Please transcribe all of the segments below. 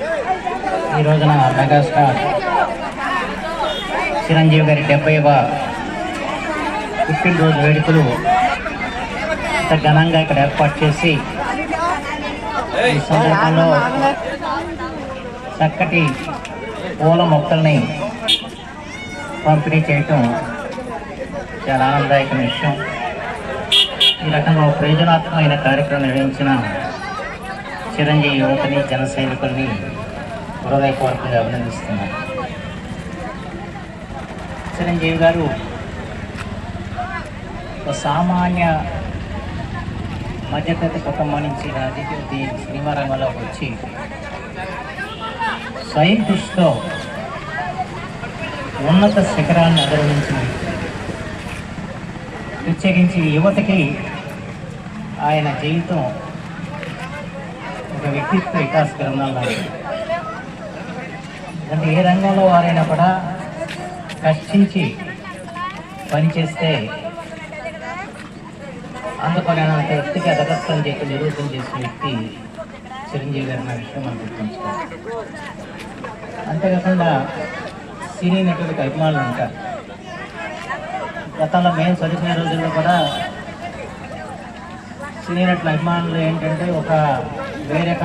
ఈ రోజున మెగాస్టార్ చిరంజీవి గారి డెబ్బైవ పుట్టినరోజు వేడుకలు ఇంత ఘనంగా ఇక్కడ ఏర్పాటు చేసి ఈ సందర్భంలో చక్కటి పూల మొక్కల్ని పంపిణీ చేయటం చాలా ఆనందదాయకమైన విషయం. ఈ రకంగా ప్రయోజనాత్మకమైన కార్యక్రమం నిర్వహించిన చిరంజీవి యువతని జన సైనికుల్ని హృదయపూర్వకంగా అభినందిస్తున్నాను చిరంజీవి గారు ఒక సామాన్య మధ్యతరగతి కుటుంబం నుంచి రాజకీయ సినిమా రంగంలోకి వచ్చి స్వయం కృషితో ఉన్నత శిఖరాన్ని అధిరోహించిన ప్రత్యేకించి యువతకి ఆయన జీవితం ఒక వ్యక్తిత్వ వికాస గ్రంథాలు లాంటిది అంటే ఏ రంగంలో వారైనా కూడా కష్టించి పనిచేస్తే అందుకొనేంత వ్యక్తికి అదగత్వం చేసి నిరూపణ చేసిన వ్యక్తి చిరంజీవి గారు అన్న విషయం మనం గుర్తుంచుకోవాలి. అంతేకాకుండా సినీ నటుడికి అభిమానులు ఉంటారు గతంలో మేము చదువుకునే రోజుల్లో కూడా సినీ నటుల అభిమానులు ఏంటంటే ఒక వేరొక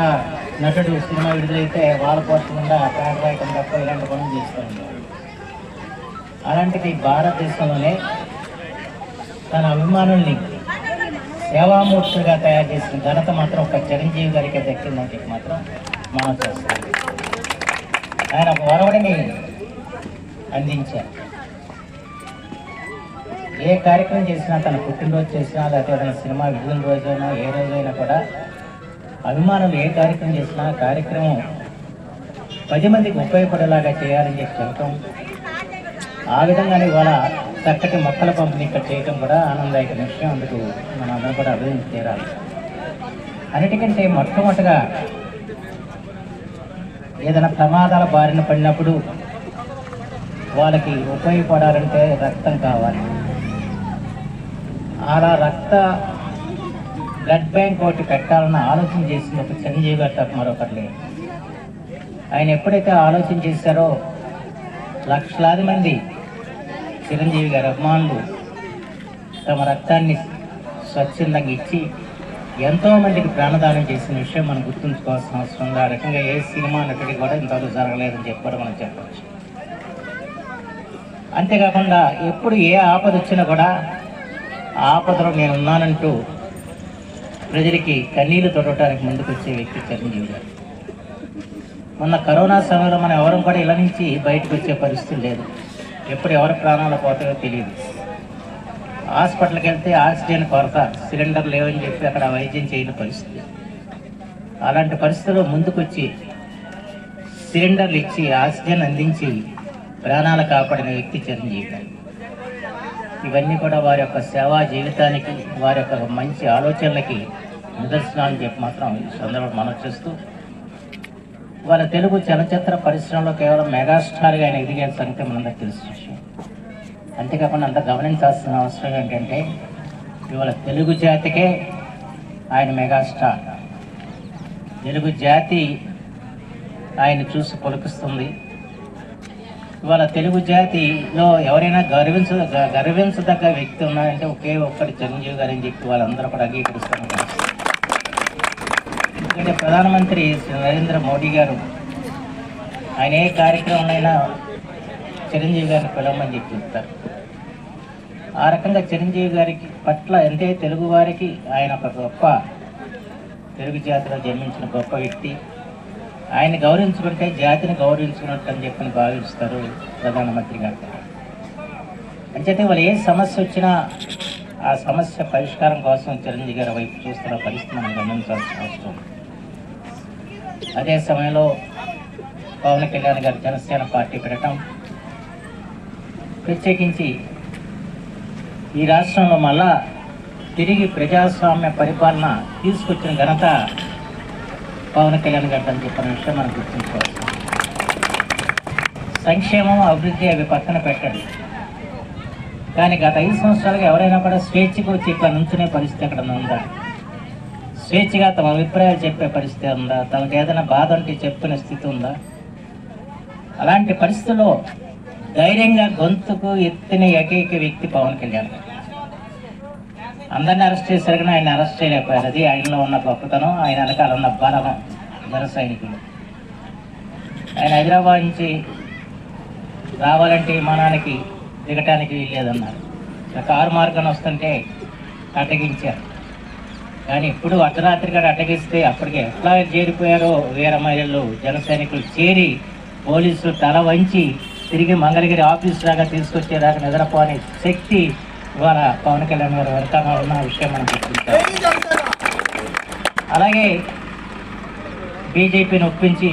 నటుడు సినిమా విడుదలైతే వాళ్ళ పోస్టకుండా ప్యాడ్ రాయటం తప్ప ఇలాంటి పనులు చేసుకోండి అలాంటిది భారతదేశంలోనే తన అభిమానుల్ని సేవామూర్తులుగా తయారు చేసిన ఘనత మాత్రం ఒక చిరంజీవి గారికి దక్కిందని మాత్రం మనం చేస్తాం. ఆయన ఒక వరవడిని అందించారు. ఏ కార్యక్రమం చేసినా తన పుట్టినరోజు చేసినా లేకపోతే సినిమా విడుదల రోజైనా ఏ రోజైనా కూడా అభిమానులు ఏ కార్యక్రమం చేసినా కార్యక్రమం పది మందికి ఉపయోగపడేలాగా చేయాలని చెప్పి చెప్పటం. ఆ విధంగానే ఇవాళ చక్కటి మొక్కల పంపిణీ ఇక్కడ చేయటం కూడా ఆనందదాయక విషయం. అందుకు మనం అందరం కూడా అభివృద్ధి చేరాలి. అన్నిటికంటే మొట్టమొదటిగా ఏదైనా ప్రమాదాల బారిన పడినప్పుడు వాళ్ళకి ఉపయోగపడాలంటే రక్తం కావాలి. అలా రక్త బ్లడ్ బ్యాంక్ ఒకటి పెట్టాలన్న ఆలోచన చేసింది ఒక చిరంజీవి గారు తప్ప మరొకటి లేదు. ఆయన ఎప్పుడైతే ఆలోచన చేశారో లక్షలాది మంది చిరంజీవి గారి అభిమానులు తమ రక్తాన్ని స్వచ్ఛందంగా ఇచ్చి ఎంతో మందికి ప్రాణదానం చేసిన విషయం మనం గుర్తుంచుకోవాల్సిన అవసరం ఉంది. ఆ రకంగా ఏ సినిమా నటుడికి కూడా ఇంతవరకు జరగలేదని చెప్పి కూడా మనం చెప్పవచ్చు అంతేకాకుండా ఎప్పుడు ఏ ఆపద వచ్చినా కూడా ఆపదలో నేను ఉన్నానంటూ ప్రజలకి కన్నీళ్ళు తొడవటానికి ముందుకు వచ్చే వ్యక్తి చిరంజీవి గారు మొన్న కరోనా సమయంలో మనం ఎవరం కూడా ఇళ్ళ నుంచి బయటకు వచ్చే పరిస్థితి లేదు. ఎప్పుడు ఎవరి ప్రాణాలు పోతాయో తెలియదు. హాస్పిటల్కి వెళ్తే ఆక్సిజన్ కొరత సిలిండర్ లేవని చెప్పి అక్కడ వైద్యం చేయని పరిస్థితి. అలాంటి పరిస్థితుల్లో ముందుకొచ్చి సిలిండర్లు ఇచ్చి ఆక్సిజన్ అందించి ప్రాణాలు కాపాడిన వ్యక్తి చిరంజీవి. గారు ఇవన్నీ కూడా వారి యొక్క సేవా జీవితానికి వారి యొక్క మంచి ఆలోచనలకి నిదర్శనాలు చెప్పి మాత్రం ఈ మనం చేస్తూ వాళ్ళ తెలుగు చలచిత్ర పరిశ్రమలో కేవలం మెగాస్టార్గా ఆయన ఎదిగే సంగతి మనందరికీ తెలిసిన విషయం. అంతేకాకుండా అంత గమనించాల్సిన అవసరం ఏంటంటే ఇవాళ తెలుగు జాతికే ఆయన మెగాస్టార్. తెలుగు జాతి ఆయన చూసి పొలికిస్తుంది. ఇవాళ తెలుగు జాతిలో ఎవరైనా గర్వించ గర్వించదగ్గ వ్యక్తి ఉన్నారంటే ఒకే ఒక్కటి చిరంజీవి గారు అని చెప్పి వాళ్ళందరూ కూడా అంగీకరిస్తున్నారు ఎందుకంటే ప్రధానమంత్రి శ్రీ నరేంద్ర మోడీ గారు ఆయన ఏ కార్యక్రమంలో చిరంజీవి గారిని పిలవమని చెప్పి చెప్తారు. ఆ రకంగా చిరంజీవి గారికి పట్ల అంటే తెలుగు వారికి ఆయన ఒక గొప్ప తెలుగు జాతిలో జన్మించిన గొప్ప వ్యక్తి. ఆయన గౌరవించుకుంటే జాతిని గౌరవించుకున్నట్టు అని చెప్పని భావిస్తారు ప్రధానమంత్రి గారు. అంచేతే వాళ్ళు ఏ సమస్య వచ్చినా ఆ సమస్య పరిష్కారం కోసం చిరంజీవి గారి వైపు చూస్తున్న పరిస్థితి మనం గమనించాల్సిన అవసరం ఉంది. అదే సమయంలో పవన్ కళ్యాణ్ గారు జనసేన పార్టీ పెట్టడం ప్రత్యేకించి ఈ రాష్ట్రంలో మళ్ళా తిరిగి ప్రజాస్వామ్య పరిపాలన తీసుకొచ్చిన ఘనత పవన్ కళ్యాణ్ గారు అని చెప్పిన విషయం మనం గుర్తుంచుకోవాలి. సంక్షేమం అభివృద్ధి అవి పక్కన పెట్టండి. కానీ గత ఐదు సంవత్సరాలుగా ఎవరైనా కూడా స్వేచ్ఛకు వచ్చి ఇట్లా నుంచునే పరిస్థితి అక్కడ ఉందా? స్వేచ్ఛగా తమ అభిప్రాయాలు చెప్పే పరిస్థితి ఉందా? తమకు ఏదైనా బాధ ఉంటే చెప్పుకునే స్థితి ఉందా? అలాంటి పరిస్థితుల్లో ధైర్యంగా గొంతుకు ఎత్తిన ఏకైక వ్యక్తి పవన్ కళ్యాణ్. అందరిని అరెస్ట్ చేశారు కానీ ఆయన అరెస్ట్ చేయలేకపోయారు. అది ఆయనలో ఉన్న గొప్పతనం ఆయన వెనకాల ఉన్న బలం జన సైనికులు. ఆయన హైదరాబాద్ నుంచి రావాలంటే విమానానికి దిగటానికి వీల్లేదన్నారు. ఇక కారు మార్గాన్ని వస్తుంటే అటగించారు కానీ ఇప్పుడు అర్ధరాత్రి గారు అటగిస్తే అప్పటికే ఎట్లా చేరిపోయారో వీర మహిళలు జన సైనికులు చేరి పోలీసులు తల వంచి తిరిగి మంగళగిరి ఆఫీస్ దాకా తీసుకొచ్చేదాకా నిద్రపోని శక్తి ఇవాళ పవన్ కళ్యాణ్ గారు వెనకాల ఉన్న విషయం మనం గుర్తించాలి. అలాగే బీజేపీని ఒప్పించి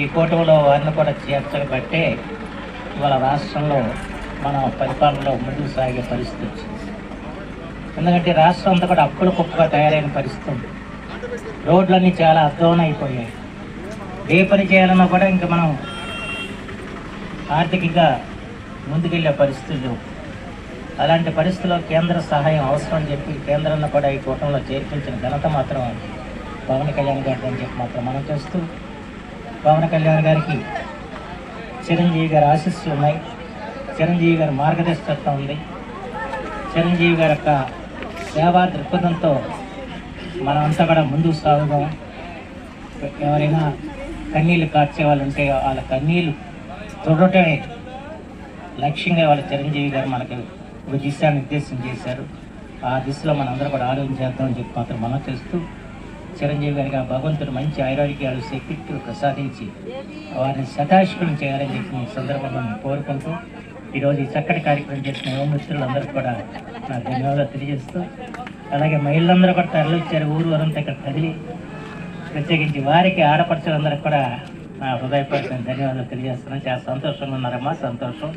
ఈ కూటమిలో వారిని కూడా చేర్చబట్టే ఇవాళ రాష్ట్రంలో మన పరిపాలనలో ముందుకు సాగే పరిస్థితి వచ్చింది. ఎందుకంటే రాష్ట్రం అంతా కూడా అప్పుల కుప్పగా తయారైన పరిస్థితి ఉంది. రోడ్లన్నీ చాలా అధ్వానం అయిపోయాయి. ఏ పని చేయాలన్నా కూడా ఇంకా మనం ఆర్థికంగా ముందుకెళ్ళే పరిస్థితులు అలాంటి పరిస్థితుల్లో కేంద్ర సహాయం అవసరం అని చెప్పి కేంద్రంలో కూడా ఈ కూటంలో చేర్పించిన ఘనత మాత్రం పవన్ కళ్యాణ్ గారి అని చెప్పి మాత్రం మనం చేస్తూ పవన్ కళ్యాణ్ గారికి చిరంజీవి గారి ఆశీస్సులు ఉన్నాయి. చిరంజీవి గారి మార్గదర్శకత్వం ఉంది. చిరంజీవి గారి యొక్క సేవా దృక్పథంతో మనమంతా కూడా ముందుకు సాగుదాం. ఎవరైనా కన్నీళ్ళు కార్చే వాళ్ళు ఉంటే వాళ్ళ కన్నీళ్ళు తుడటమే లక్ష్యంగా వాళ్ళ చిరంజీవి గారు మనకు ఒక దిశా నిర్దేశం చేశారు. ఆ దిశలో మనందరూ కూడా ఆలోచించేద్దామని చెప్పి మాత్రం మనం చేస్తూ చిరంజీవి గారికి ఆ భగవంతుడు మంచి ఆరోగ్యాలు శక్తిలు ప్రసాదించి వారిని శతాశకులను చేయాలని చెప్పి సందర్భంగా కోరుకుంటూ ఈరోజు ఈ చక్కటి కార్యక్రమం చేసిన యువమిత్రులందరికీ కూడా నా ధన్యవాదాలు తెలియజేస్తూ అలాగే మహిళలందరూ కూడా తరలిచ్చారు ఊరు వరంతా ఇక్కడ కదిలి ప్రత్యేకించి వారికి ఆడపడుచులందరికీ కూడా నా హృదయపూర్వక ధన్యవాదాలు తెలియజేస్తున్నాను. చాలా సంతోషంగా ఉన్నారమ్మా. సంతోషం.